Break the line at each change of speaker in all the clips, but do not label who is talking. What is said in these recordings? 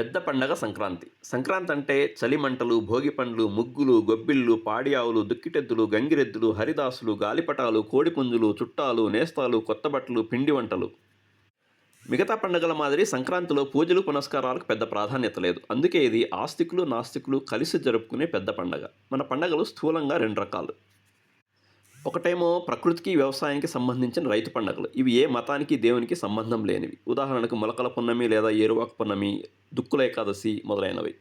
పెద్ద పండగ సంక్రాంతి. సంక్రాంతి అంటే చలిమంటలు భోగి పండ్లు ముగ్గులు గొబ్బిళ్ళు పాడి ఆవులు దుక్కిటెద్దులు గంగిరెద్దులు హరిదాసులు గాలిపటాలు కోడిపుంజులు చుట్టాలు నేస్తాలు కొత్త బట్టలు పిండి వంటలు. మిగతా పండుగల మాదిరి సంక్రాంతిలో పూజలు పునస్కారాలకు పెద్ద ప్రాధాన్యత లేదు. అందుకే ఇది ఆస్తికులు నాస్తికులు కలిసి జరుపుకునే పెద్ద పండగ. మన పండగలు స్థూలంగా రెండు రకాలు. ఒకటేమో ప్రకృతికి వ్యవసాయానికి సంబంధించిన రైతు పండుగలు. ఇవి ఏ మతానికి దేవునికి సంబంధం లేనివి. ఉదాహరణకు మొలకల పున్నమి లేదా ఏరువాక పున్నమి దుక్కుల ఏకాదశి మొదలైనవి.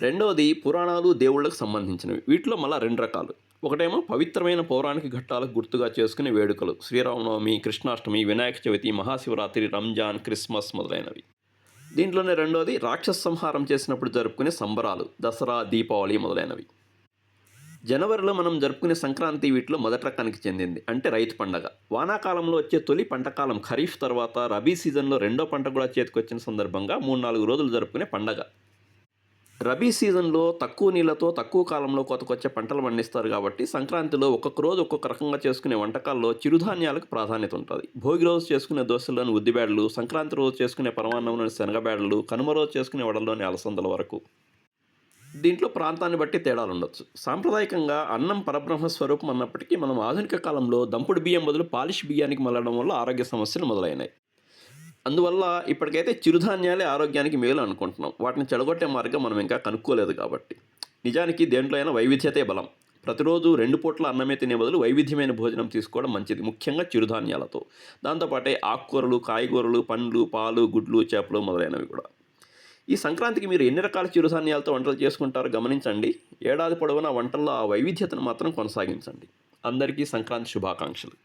రెండవది పురాణాలు దేవుళ్ళకు సంబంధించినవి. వీటిలో మళ్ళా రెండు రకాలు. ఒకటేమో పవిత్రమైన పౌరాణిక ఘట్టాలకు గుర్తుగా చేసుకునే వేడుకలు. శ్రీరామనవమి కృష్ణాష్టమి వినాయక చవితి మహాశివరాత్రి రంజాన్ క్రిస్మస్ మొదలైనవి. దీంట్లోనే రెండవది రాక్షస సంహారం చేసినప్పుడు జరుపుకునే సంబరాలు. దసరా దీపావళి మొదలైనవి. జనవరిలో మనం జరుపుకునే సంక్రాంతి వీటిలో మొదటి రకానికి చెందింది. అంటే రైతు పండగ. వానాకాలంలో వచ్చే తొలి పంటకాలం ఖరీఫ్ తర్వాత రబీ సీజన్లో రెండో పంట కూడా చేతికొచ్చిన సందర్భంగా మూడు నాలుగు రోజులు జరుపుకునే పండగ. రబీ సీజన్లో తక్కువ నీళ్ళతో తక్కువ కాలంలో కొత్తకొచ్చే పంటలు పండిస్తారు కాబట్టి సంక్రాంతిలో ఒక్కొక్క రోజు ఒక్కొక్క రకంగా చేసుకునే వంటకాల్లో చిరుధాన్యాలకు ప్రాధాన్యత ఉంటుంది. భోగి రోజు చేసుకునే దోశల్లోని ఉద్దిబేడలు సంక్రాంతి రోజు చేసుకునే పరమాన్నంలోని శనగబేడలు కనుమ రోజు చేసుకునే వడల్లోని అలసందల వరకు. దీంట్లో ప్రాంతాన్ని బట్టి తేడాలు ఉండొచ్చు. సాంప్రదాయకంగా అన్నం పరబ్రహ్మ స్వరూపం అన్నప్పటికీ మనం ఆధునిక కాలంలో దంపుడు బియ్యం బదులు పాలిష్ బియ్యానికి మళ్ళడం వల్ల ఆరోగ్య సమస్యలు మొదలైనాయి. అందువల్ల ఇప్పటికైతే చిరుధాన్యాలే ఆరోగ్యానికి మేలు అనుకుంటున్నాం. వాటిని చెడగొట్టే మార్గం మనం ఇంకా కనుక్కోలేదు కాబట్టి. నిజానికి దేంట్లో అయినా వైవిధ్యతే బలం. ప్రతిరోజు రెండు పూట్ల అన్నమే తినే బదులు వైవిధ్యమైన భోజనం తీసుకోవడం మంచిది. ముఖ్యంగా చిరుధాన్యాలతో. దాంతోపాటే ఆకుకూరలు కాయగూరలు పండ్లు పాలు గుడ్లు చేపలు మొదలైనవి కూడా. ఈ సంక్రాంతికి మీరు ఎన్ని రకాల చిరుధాన్యాలతో వంటలు చేసుకుంటారో గమనించండి. ఏడాది పొడవునా వంటల్లో ఆ వైవిధ్యతను మాత్రం కొనసాగించండి. అందరికీ సంక్రాంతి శుభాకాంక్షలు.